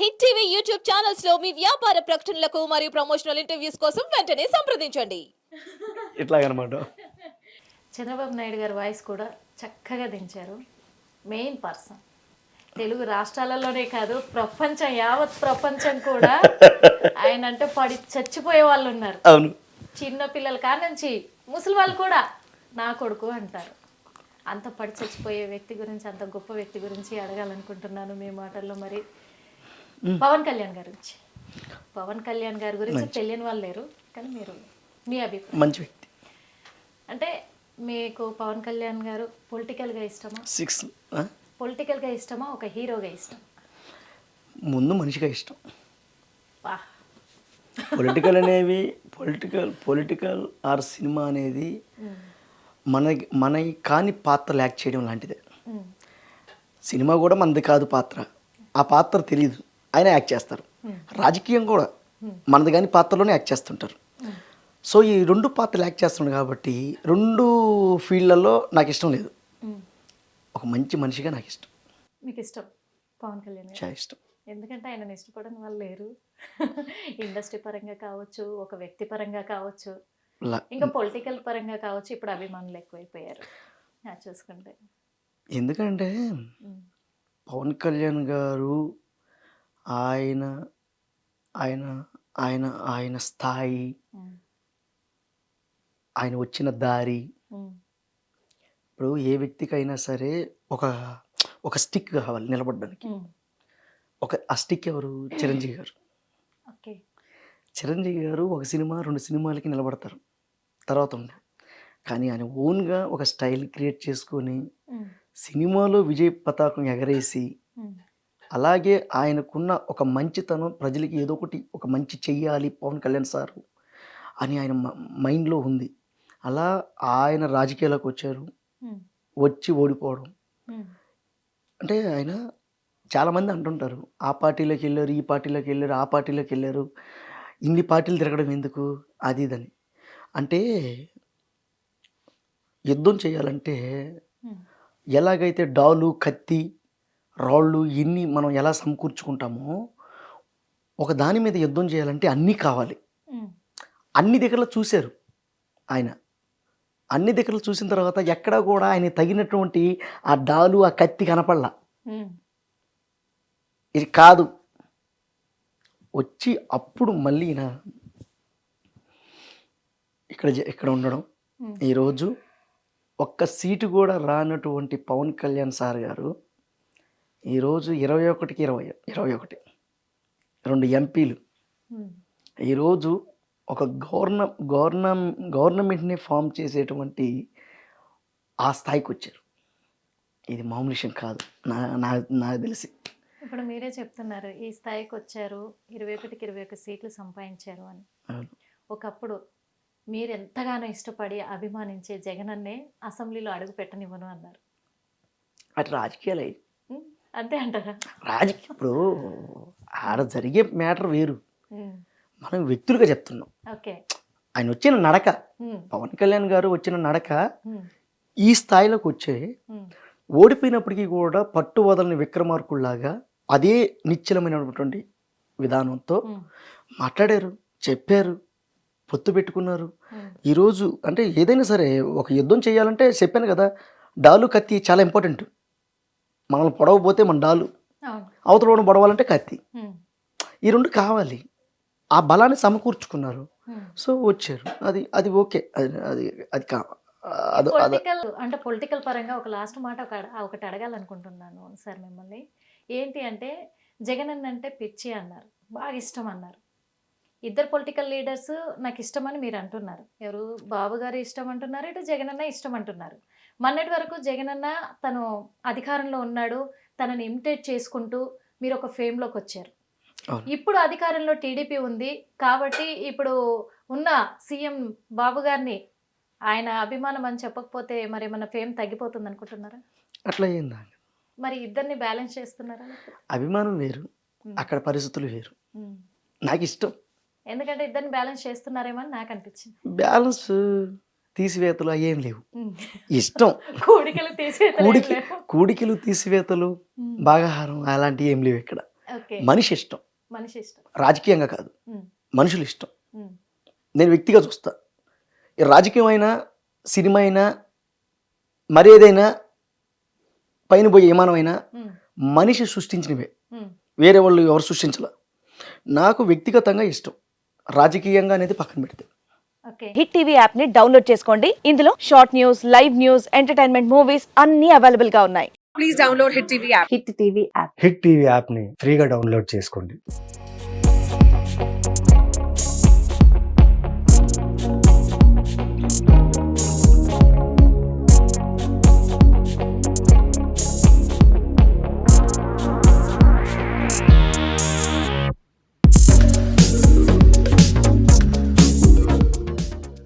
Hit TV YouTube ఛానల్స్లో మీ వ్యాపార ప్రకటనలకు మరియు ప్రమోషనల్ ఇంటర్వ్యూస్ కోసం వెంటనే సంప్రదించండి. ఇట్లాగనమాట. చంద్రబాబు నాయుడు గారి వాయిస్ కూడా చక్కగా దించారు. Main person. తెలుగు రాష్ట్రాలలోనే కాదు ప్రపంచం యావత్ ప్రపంచం కూడా ఆయన అంటే పడి చచ్చిపోయే వాళ్ళు ఉన్నారు. అవును. చిన్న పిల్లల కాడ నుంచి ముసలి వాళ్ళు కూడా నా కొడుకు అంటారు. అంత పడి చచ్చిపోయే వ్యక్తి గురించి అంత గొప్ప వ్యక్తి గురించి అడగాలనుకుంటున్నాను మీ మాటల్లో మరి. పవన్ కళ్యాణ్ గారి గురించి. పవన్ కళ్యాణ్ గారి గురించి తెలియని వాళ్ళు లేరు కానీ మీరు మీ అభిప్రాయం. మంచి వ్యక్తి. అంటే మీకు పవన్ కళ్యాణ్ గారు పొలిటికల్గా ఇష్టమా? సిక్స్ పొలిటికల్గా ఇష్టమా? ఒక హీరోగా ఇష్టం ముందు మనిషిగా ఇష్టం. పొలిటికల్ అనేవి పొలిటికల్ పొలిటికల్ ఆర్ సినిమా అనేది మన మన కాని పాత్రలు యాక్ట్ చేయడం లాంటిదే. సినిమా కూడా మనది కాదు పాత్ర. ఆ పాత్ర తెలియదు ఆయన యాక్ట్ చేస్తారు. రాజకీయం కూడా మనది కాని పాత్రలోనే యాక్ట్ చేస్తుంటారు. సో ఈ రెండు పాత్రలు యాక్ట్ చేస్తున్నాడు కాబట్టి రెండు ఫీల్డ్లలో నాకు ఇష్టం లేదు. ఒక మంచి మనిషిగా నాకు ఇష్టం. మీకు ఇష్టం పవన్ కళ్యాణ్ చాలా ఇష్టం. ఎందుకంటే ఆయన ఇష్టపడని వాళ్ళు లేరు. ఇండస్ట్రీ పరంగా కావచ్చు ఒక వ్యక్తి పరంగా కావచ్చు ఇంకా పొలిటికల్ పరంగా కావచ్చు ఇప్పుడు అభిమానులు ఎక్కువైపోయారు. చూసుకుంటే. ఎందుకంటే. పవన్ కళ్యాణ్ గారు ఆయన ఆయన ఆయన ఆయన స్థాయి. ఆయన వచ్చిన దారి. ఇప్పుడు ఏ వ్యక్తికైనా సరే ఒక ఒక స్టిక్ కావాలి నిలబడడానికి. ఒక ఆ స్టిక్ ఎవరు చిరంజీవి గారు చిరంజీవి గారు ఒక సినిమా రెండు సినిమాలకి నిలబడతారు తర్వాత ఉండరు కానీ ఆయన ఓన్గా ఒక స్టైల్ క్రియేట్ చేసుకొని. సినిమాలో విజయ పతాకం ఎగరేసి. అలాగే ఆయనకున్న ఒక మంచితనం ప్రజలకి ఏదో ఒకటి ఒక మంచి చెయ్యాలి పవన్ కళ్యాణ్ సారు అని ఆయన మైండ్లో ఉంది అలా ఆయన రాజకీయాలకు వచ్చారు. వచ్చి ఓడిపోవడం. అంటే ఆయన చాలామంది అంటుంటారు ఆ పార్టీలోకి వెళ్ళారు ఈ పార్టీలోకి వెళ్ళారు ఆ పార్టీలోకి వెళ్ళారు ఇన్ని పార్టీలు తిరగడం ఎందుకు అది ఇదని అంటే యుద్ధం చేయాలంటే. ఎలాగైతే డాలు కత్తి రాళ్ళు ఇన్ని మనం ఎలా సమకూర్చుకుంటామో ఒక దాని మీద యుద్ధం చేయాలంటే అన్నీ కావాలి. అన్ని దగ్గరలో చూశారు ఆయన అన్ని దగ్గరలో చూసిన తర్వాత ఎక్కడ కూడా ఆయన తగినటువంటి ఆ డాలు ఆ కత్తి కనపడలా. ఇది కాదు వచ్చి అప్పుడు మళ్ళీ ఇక్కడ ఇక్కడ ఉండడం. ఈరోజు ఒక్క సీటు కూడా రానటువంటి పవన్ కళ్యాణ్ సార్ గారు ఈరోజు ఇరవై ఒకటికి ఇరవై ఇరవై ఒకటి. రెండు ఎంపీలు. ఈరోజు ఒక గవర్న గవర్న గవర్నమెంట్ని ఫామ్ చేసేటువంటి ఆ స్థాయికి వచ్చారు ఇది మామూలు విషయం కాదు. నా నా నాకు తెలిసి. ఇప్పుడు మీరే చెప్తున్నారు ఈ స్థాయికి వచ్చారు ఇరవై ఒకటికి ఇరవై ఒక సీట్లు సంపాదించారు అని. ఒకప్పుడు మీరు ఎంతగానో ఇష్టపడి అభిమానించే జగనన్నే అసెంబ్లీలో అడుగు పెట్టనివ్వను అన్నారు. అటు రాజకీయాలు. అంతే అంటారా? రాజకీయ ఇప్పుడు ఆడ జరిగే మ్యాటర్ వేరు. మనం వ్యక్తులుగా చెప్తున్నాం. ఓకే. ఆయన వచ్చిన నడక పవన్ కళ్యాణ్ గారు వచ్చిన నడక ఈ స్థాయిలోకి వచ్చే ఓడిపోయినప్పటికీ కూడా పట్టు వదలని విక్రమార్కుల్లాగా అదే నిశ్చలమైనటువంటి విధానంతో మాట్లాడారు చెప్పారు పొత్తు పెట్టుకున్నారు. ఈరోజు అంటే ఏదైనా సరే ఒక యుద్ధం చేయాలంటే చెప్పాను కదా డాలు కత్తి చాలా ఇంపార్టెంట్ మనల్ని పొడవపోతే మన డాలు. అవతల పొడవాలంటే కత్తి. ఈ రెండు కావాలి. ఆ బలాన్ని సమకూర్చుకున్నారు. సో వచ్చారు. అది అది ఓకే. అది అది అది కా అంటే పొలిటికల్ పరంగా ఒక లాస్ట్ మాట ఒకటి అడగాలనుకుంటున్నాను సార్ మిమ్మల్ని. ఏంటి అంటే జగన్ అన్న అంటే పిచ్చి అన్నారు. బాగా ఇష్టం అన్నారు. ఇద్దరు పొలిటికల్ లీడర్స్ నాకు ఇష్టమని మీరు అంటున్నారు. ఎవరు బాబు గారు ఇష్టం అంటున్నారు ఇటు జగన్ అన్న ఇష్టం అంటున్నారు మొన్నటి వరకు జగన్ అన్న తను అధికారంలో ఉన్నాడు తనని ఇమిటేట్ చేసుకుంటూ మీరు ఒక ఫేమ్లోకి వచ్చారు. ఇప్పుడు అధికారంలో టీడీపీ ఉంది కాబట్టి ఇప్పుడు ఉన్న సీఎం బాబు గారిని ఆయన అభిమానం అని చెప్పకపోతే మరి ఏమన్నా ఫేమ్ తగ్గిపోతుంది అనుకుంటున్నారా? అట్లా అయిందా మరి ఇద్దరిని బ్యాలెన్స్ చేస్తున్నారా? అభిమానం వేరు. అక్కడ పరిస్థితులు వేరు. నాకు ఇష్టం. ఎందుకంటే ఇద్దరిని బ్యాలెన్స్ చేస్తున్నారేమో అని నాకు అనిపించింది. బ్యాలెన్స్ తీసివేతలు ఏం లేవు. ఇష్టం. కూడికలు కూడికి కూడికలు తీసివేతలు భాగాహారం అలాంటివి ఏం లేవు ఇక్కడ. మనిషి ఇష్టం. మనిషి ఇష్టం. రాజకీయంగా కాదు. మనుషులు ఇష్టం. నేను వ్యక్తిగా చూస్తా. ఈ రాజకీయం అయినా సినిమా అయినా మరి ఏదైనా పైన పోయే విమానమైనా మనిషి సృష్టించినవే. వేరే వాళ్ళు ఎవరు సృష్టించాల. నాకు వ్యక్తిగతంగా ఇష్టం. రాజకీయంగా అనేది పక్కన పెడితే హిట్ టీవీ యాప్ని డౌన్లోడ్ చేసుకోండి. ఇందులో short news live news entertainment movies అన్ని అవైలబుల్గా ఉన్నాయి. Please download hit TV app. Hit TV app. Hit TV యాప్ని ఫ్రీగా డౌన్లోడ్ చేసుకోండి.